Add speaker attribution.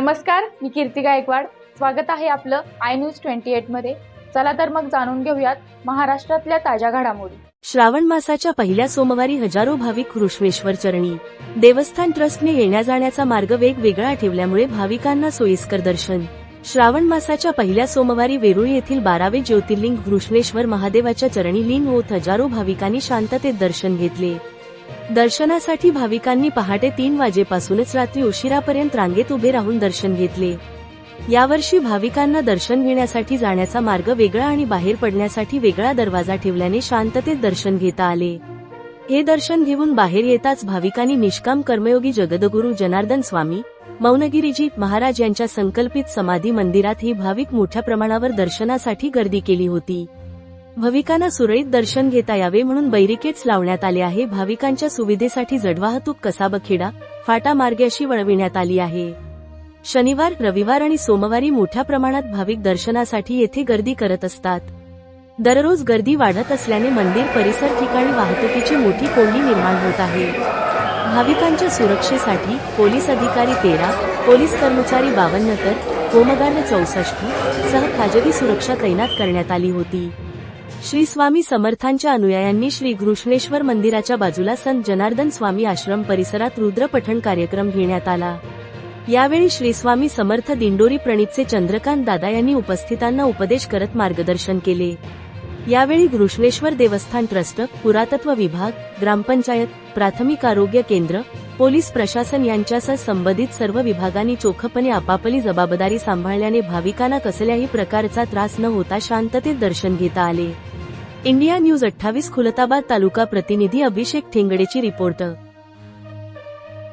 Speaker 1: नमस्कार मी कीर्ती गायकवाड. स्वागत आहे आपलं आय न्यूज ट्वेंटी एटमध्ये. चला तर मग जाणून घेऊयात महाराष्ट्रातल्या ताज्या घडामोडी.
Speaker 2: श्रावण मासाच्या पहिल्या सोमवारी हजारो भाविक कृष्णेश्वर चरणी. देवस्थान ट्रस्टने येण्या जाण्याचा मार्ग वेगवेगळा ठेवल्यामुळे भाविकांना सोयीस्कर दर्शन. श्रावण मासाच्या पहिल्या सोमवारी वेरूळ येथील बारावे ज्योतिर्लिंग घृष्णेश्वर महादेवाच्या चरणी लीन होत हजारो भाविकांनी शांततेत दर्शन घेतले. दर्शनासाठी भाविकांनी पहाटे तीन वाजेपासूनच रात्री उशिरापर्यंत रांगेत उभे राहून दर्शन घेतले. यावर्षी भाविकांना दर्शन घेण्यासाठी जाण्याचा मार्ग वेगळा आणि बाहेर पडण्यासाठी वेगळा दरवाजा ठेवल्याने शांततेत दर्शन घेता आले. हे दर्शन घेऊन बाहेर येताच भाविकांनी निष्काम कर्मयोगी जगदगुरु जनार्दन स्वामी मौनगिरीजी महाराज यांच्या संकल्पित समाधी मंदिरात ही भाविक मोठ्या प्रमाणावर दर्शनासाठी गर्दी केली होती. भाविकांना सुरळीत दर्शन घेता यावे म्हणून बैरिकेड्स लावण्यात आले आहे. भाविकांच्या सुविधेसाठी जडवाहतूक कसाबखेडा फाटा मार्गाशी वळविण्यात आली आहे. शनिवार रविवार आणि सोमवारी मोठ्या प्रमाणात भाविक दर्शनासाठी येथे गर्दी करत असतात. दररोज गर्दी वाढत असल्याने मंदिर परिसर ठिकाणी वाहतुकीची मोठी कोंडी निर्माण होत आहे. भाविकांच्या सुरक्षेसाठी पोलीस अधिकारी तेरा पोलीस कर्मचारी बावन्न तर होमगार्ड चौसष्ट सह खाजगी सुरक्षा तैनात करण्यात आली होती. श्री स्वामी समर्थांच्या अनुयायांनी श्री घृष्णेश्वर मंदिराच्या बाजूला संत जनार्दन स्वामी आश्रम परिसरात रुद्रपठण कार्यक्रम घेण्यात आला. यावेळी श्री स्वामी समर्थ दिंडोरी प्रणितचे चंद्रकांत दादा यांनी उपस्थितांना उपदेश करत मार्गदर्शन केले. यावेळी घृष्णेश्वर देवस्थान ट्रस्ट पुरातत्व विभाग ग्रामपंचायत प्राथमिक आरोग्य केंद्र पोलीस प्रशासन यांच्यासह संबंधित सर्व विभागांनी चोखपणे आपापली जबाबदारी सांभाळल्याने भाविकांना कसल्याही प्रकारचा त्रास न होता शांततेत दर्शन घेता आले. इंडिया न्यूज अठ्ठावीस खुलताबाद तालुका प्रतिनिधी अभिषेक ठेंगडेची रिपोर्ट.